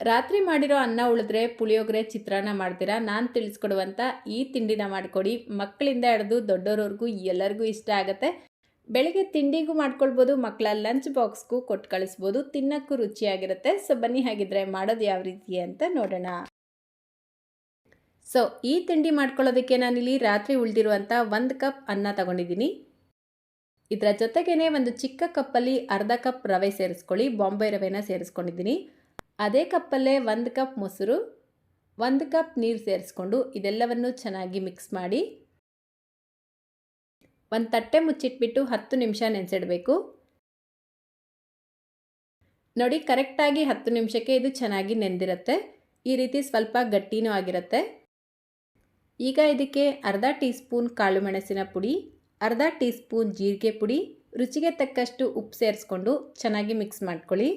ರಾತ್ರಿ ಮಾಡಿರೋ ಅನ್ನ ಉಳಿದ್ರೆ ಪುಳಿಯೋಗರೆ, ಚಿತ್ರಾನ್ನ ಮಾಡ್ತೀರಾ? ನಾನು ತಿಳಿಸ್ಕೊಡುವಂಥ ಈ ತಿಂಡಿನ ಮಾಡಿಕೊಡಿ. ಮಕ್ಕಳಿಂದ ಹಿಡಿದು ದೊಡ್ಡವ್ರವ್ರಿಗೂ ಎಲ್ಲರಿಗೂ ಇಷ್ಟ ಆಗುತ್ತೆ. ಬೆಳಿಗ್ಗೆ ತಿಂಡಿಗೂ ಮಾಡ್ಕೊಳ್ಬೋದು ಮಕ್ಕಳ ಲಂಚ್ ಬಾಕ್ಸ್ಗೂ ಕೊಟ್ಟು ಕಳಿಸ್ಬೋದು. ತಿನ್ನೋಕ್ಕೂ ರುಚಿಯಾಗಿರುತ್ತೆ. ಸೊ, ಬನ್ನಿ ಹಾಗಿದ್ರೆ ಮಾಡೋದು ಯಾವ ರೀತಿ ಅಂತ ನೋಡೋಣ. ಸೊ, ಈ ತಿಂಡಿ ಮಾಡ್ಕೊಳ್ಳೋದಕ್ಕೆ ನಾನಿಲ್ಲಿ ರಾತ್ರಿ ಉಳಿದಿರುವಂಥ ಒಂದು ಕಪ್ ಅನ್ನ ತಗೊಂಡಿದ್ದೀನಿ. ಇದರ ಜೊತೆಗೇನೆ ಒಂದು ಚಿಕ್ಕ ಕಪ್ಪಲ್ಲಿ ಅರ್ಧ ಕಪ್ ರವೆ ಸೇರಿಸ್ಕೊಳ್ಳಿ. ಬಾಂಬೆ ರವೆನ ಸೇರಿಸ್ಕೊಂಡಿದ್ದೀನಿ. ಅದೇ ಕಪ್ಪಲ್ಲೇ ಒಂದು ಕಪ್ ಮೊಸರು, ಒಂದು ಕಪ್ ನೀರು ಸೇರಿಸ್ಕೊಂಡು ಇದೆಲ್ಲವನ್ನು ಚೆನ್ನಾಗಿ ಮಿಕ್ಸ್ ಮಾಡಿ. ಒಂದು ತಟ್ಟೆ ಮುಚ್ಚಿಟ್ಬಿಟ್ಟು ಹತ್ತು ನಿಮಿಷ ನೆನೆಸಿಡಬೇಕು. ನೋಡಿ ಕರೆಕ್ಟಾಗಿ ಹತ್ತು ನಿಮಿಷಕ್ಕೆ ಇದು ಚೆನ್ನಾಗಿ ನೆಂದಿರುತ್ತೆ. ಈ ರೀತಿ ಸ್ವಲ್ಪ ಗಟ್ಟಿನೂ ಆಗಿರುತ್ತೆ. ಈಗ ಇದಕ್ಕೆ ಅರ್ಧ ಟೀ ಸ್ಪೂನ್ ಕಾಳು ಮೆಣಸಿನ ಪುಡಿ, ಅರ್ಧ ಟೀ ಸ್ಪೂನ್ ಜೀರಿಗೆ ಪುಡಿ, ರುಚಿಗೆ ತಕ್ಕಷ್ಟು ಉಪ್ಪು ಸೇರಿಸ್ಕೊಂಡು ಚೆನ್ನಾಗಿ ಮಿಕ್ಸ್ ಮಾಡ್ಕೊಳ್ಳಿ.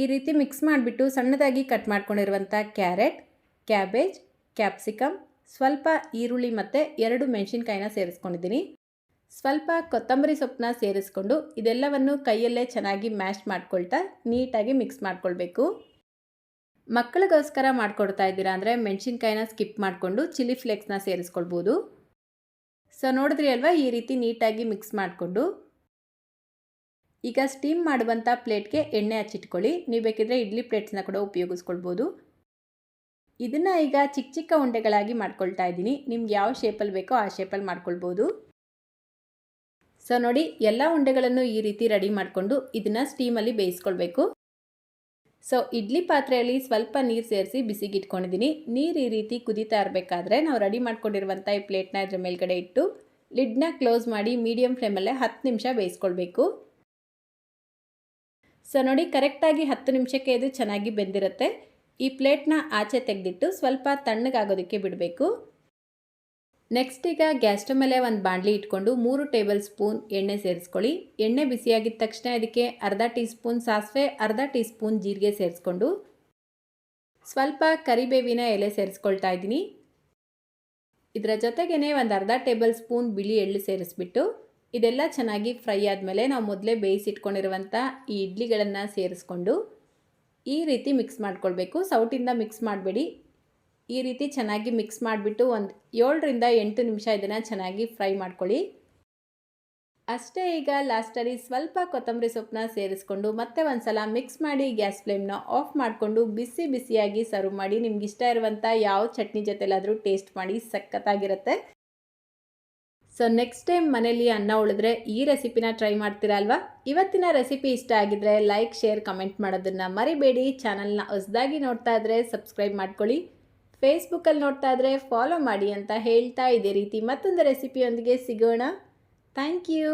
ಈ ರೀತಿ ಮಿಕ್ಸ್ ಮಾಡಿಬಿಟ್ಟು ಸಣ್ಣದಾಗಿ ಕಟ್ ಮಾಡ್ಕೊಂಡಿರುವಂಥ ಕ್ಯಾರೆಟ್ ಕ್ಯಾಬೇಜ್ ಕ್ಯಾಪ್ಸಿಕಮ್ ಸ್ವಲ್ಪ ಈರುಳ್ಳಿ ಮತ್ತು ಎರಡು ಮೆಣಸಿನ್ಕಾಯಿನ ಸೇರಿಸ್ಕೊಂಡಿದ್ದೀನಿ. ಸ್ವಲ್ಪ ಕೊತ್ತಂಬರಿ ಸೊಪ್ಪನ್ನ ಸೇರಿಸ್ಕೊಂಡು ಇದೆಲ್ಲವನ್ನು ಕೈಯಲ್ಲೇ ಚೆನ್ನಾಗಿ ಮ್ಯಾಶ್ ಮಾಡ್ಕೊಳ್ತಾ ನೀಟಾಗಿ ಮಿಕ್ಸ್ ಮಾಡ್ಕೊಳ್ಬೇಕು. ಮಕ್ಕಳಿಗೋಸ್ಕರ ಮಾಡಿಕೊಡ್ತಾ ಇದ್ದೀರಾ ಅಂದರೆ ಮೆಣಸಿನ್ಕಾಯಿನ ಸ್ಕಿಪ್ ಮಾಡಿಕೊಂಡು ಚಿಲ್ಲಿ ಫ್ಲೇಕ್ಸ್ನ ಸೇರಿಸ್ಕೊಳ್ಬೋದು. ಸೊ ನೋಡಿದ್ರಿ ಅಲ್ವಾ ಈ ರೀತಿ ನೀಟಾಗಿ ಮಿಕ್ಸ್ ಮಾಡಿಕೊಂಡು. ಈಗ ಸ್ಟೀಮ್ ಮಾಡುವಂಥ ಪ್ಲೇಟ್ಗೆ ಎಣ್ಣೆ ಹಚ್ಚಿಟ್ಕೊಳ್ಳಿ. ನೀವು ಬೇಕಿದ್ರೆ ಇಡ್ಲಿ ಪ್ಲೇಟ್ಸ್ನ ಕೂಡ ಉಪಯೋಗಿಸ್ಕೊಳ್ಬೋದು. ಇದನ್ನು ಈಗ ಚಿಕ್ಕ ಚಿಕ್ಕ ಉಂಡೆಗಳಾಗಿ ಮಾಡ್ಕೊಳ್ತಾ ಇದ್ದೀನಿ. ನಿಮ್ಗೆ ಯಾವ ಶೇಪಲ್ಲಿ ಬೇಕೋ ಆ ಶೇಪಲ್ಲಿ ಮಾಡ್ಕೊಳ್ಬೋದು. ಸೊ ನೋಡಿ, ಎಲ್ಲ ಉಂಡೆಗಳನ್ನು ಈ ರೀತಿ ರೆಡಿ ಮಾಡಿಕೊಂಡು ಇದನ್ನು ಸ್ಟೀಮಲ್ಲಿ ಬೇಯಿಸ್ಕೊಳ್ಬೇಕು. ಸೊ ಇಡ್ಲಿ ಪಾತ್ರೆಯಲ್ಲಿ ಸ್ವಲ್ಪ ನೀರು ಸೇರಿಸಿ ಬಿಸಿಗಿಟ್ಕೊಂಡಿದ್ದೀನಿ ನೀರು ಈ ರೀತಿ ಕುದೀತಾ ಇರಬೇಕಾದ್ರೆ ನಾವು ರೆಡಿ ಮಾಡ್ಕೊಂಡಿರುವಂಥ ಈ ಪ್ಲೇಟ್ನ ಇದ್ರ ಮೇಲ್ಗಡೆ ಇಟ್ಟು ಲಿಡ್ನ ಕ್ಲೋಸ್ ಮಾಡಿ ಮೀಡಿಯಮ್ ಫ್ಲೇಮಲ್ಲೇ ಹತ್ತು ನಿಮಿಷ ಬೇಯಿಸ್ಕೊಳ್ಬೇಕು. ಸೊ ನೋಡಿ, ಕರೆಕ್ಟಾಗಿ ಹತ್ತು ನಿಮಿಷಕ್ಕೆ ಇದು ಚೆನ್ನಾಗಿ ಬೆಂದಿರುತ್ತೆ. ಈ ಪ್ಲೇಟ್ನ ಆಚೆ ತೆಗೆದಿಟ್ಟು ಸ್ವಲ್ಪ ತಣ್ಣಗಾಗೋದಕ್ಕೆ ಬಿಡಬೇಕು. ನೆಕ್ಸ್ಟ್ ಈಗ ಗ್ಯಾಸ್ ಸ್ಟವ್ ಮೇಲೆ ಒಂದು ಬಾಣಲಿ ಇಟ್ಕೊಂಡು ಮೂರು ಟೇಬಲ್ ಸ್ಪೂನ್ ಎಣ್ಣೆ ಸೇರಿಸ್ಕೊಳ್ಳಿ. ಎಣ್ಣೆ ಬಿಸಿಯಾಗಿದ್ದ ತಕ್ಷಣ ಇದಕ್ಕೆ ಅರ್ಧ ಟೀ ಸ್ಪೂನ್ ಸಾಸಿವೆ, ಅರ್ಧ ಟೀ ಸ್ಪೂನ್ ಜೀರಿಗೆ ಸೇರಿಸ್ಕೊಂಡು ಸ್ವಲ್ಪ ಕರಿಬೇವಿನ ಎಲೆ ಸೇರಿಸ್ಕೊಳ್ತಾ ಇದ್ದೀನಿ. ಇದರ ಜೊತೆಗೇ ಒಂದು ಅರ್ಧ ಟೇಬಲ್ ಸ್ಪೂನ್ ಬಿಳಿ ಎಳ್ಳು ಸೇರಿಸ್ಬಿಟ್ಟು ಇದೆಲ್ಲ ಚೆನ್ನಾಗಿ ಫ್ರೈ ಆದಮೇಲೆ ನಾವು ಮೊದಲೇ ಬೇಯಿಸಿಟ್ಕೊಂಡಿರುವಂಥ ಈ ಇಡ್ಲಿಗಳನ್ನು ಸೇರಿಸ್ಕೊಂಡು ಈ ರೀತಿ ಮಿಕ್ಸ್ ಮಾಡ್ಕೊಳ್ಬೇಕು. ಸೌಟಿಂದ ಮಿಕ್ಸ್ ಮಾಡಬೇಡಿ. ಈ ರೀತಿ ಚೆನ್ನಾಗಿ ಮಿಕ್ಸ್ ಮಾಡಿಬಿಟ್ಟು ಒಂದು ಏಳರಿಂದ ಎಂಟು ನಿಮಿಷ ಇದನ್ನು ಚೆನ್ನಾಗಿ ಫ್ರೈ ಮಾಡ್ಕೊಳ್ಳಿ. ಅಷ್ಟೇ ಈಗ ಲಾಸ್ಟಲ್ಲಿ ಸ್ವಲ್ಪ ಕೊತ್ತಂಬರಿ ಸೊಪ್ಪನ್ನ ಸೇರಿಸ್ಕೊಂಡು ಮತ್ತೆ ಒಂದು ಸಲ ಮಿಕ್ಸ್ ಮಾಡಿ ಗ್ಯಾಸ್ ಫ್ಲೇಮ್ನ ಆಫ್ ಮಾಡಿಕೊಂಡು ಬಿಸಿ ಬಿಸಿಯಾಗಿ ಸರ್ವ್ ಮಾಡಿ ನಿಮ್ಗೆ ಇಷ್ಟ ಇರುವಂಥ ಯಾವ ಚಟ್ನಿ ಜೊತೆಲಾದರೂ ಟೇಸ್ಟ್ ಮಾಡಿ ಸಖತ್ತಾಗಿರುತ್ತೆ. ಸೊ ನೆಕ್ಸ್ಟ್ ಟೈಮ್ ಮನೇಲಿ ಅನ್ನ ಉಳಿದ್ರೆ ಈ ರೆಸಿಪಿನ ಟ್ರೈ ಮಾಡ್ತೀರಾ ಅಲ್ವಾ? ಇವತ್ತಿನ ರೆಸಿಪಿ ಇಷ್ಟ ಆಗಿದ್ರೆ ಲೈಕ್ ಶೇರ್ ಕಮೆಂಟ್ ಮಾಡೋದನ್ನು ಮರಿಬೇಡಿ. ಚಾನಲ್ನ ಹೊಸದಾಗಿ ನೋಡ್ತಾ ಇದ್ರೆ ಸಬ್ಸ್ಕ್ರೈಬ್ ಮಾಡ್ಕೊಳ್ಳಿ. ಫೇಸ್ಬುಕ್ಕಲ್ಲಿ ನೋಡ್ತಾ ಇದ್ರೆ ಫಾಲೋ ಮಾಡಿ ಅಂತ ಹೇಳ್ತಾ ಇದೇ ರೀತಿ ಮತ್ತೊಂದು ರೆಸಿಪಿಯೊಂದಿಗೆ ಸಿಗೋಣ. Thank you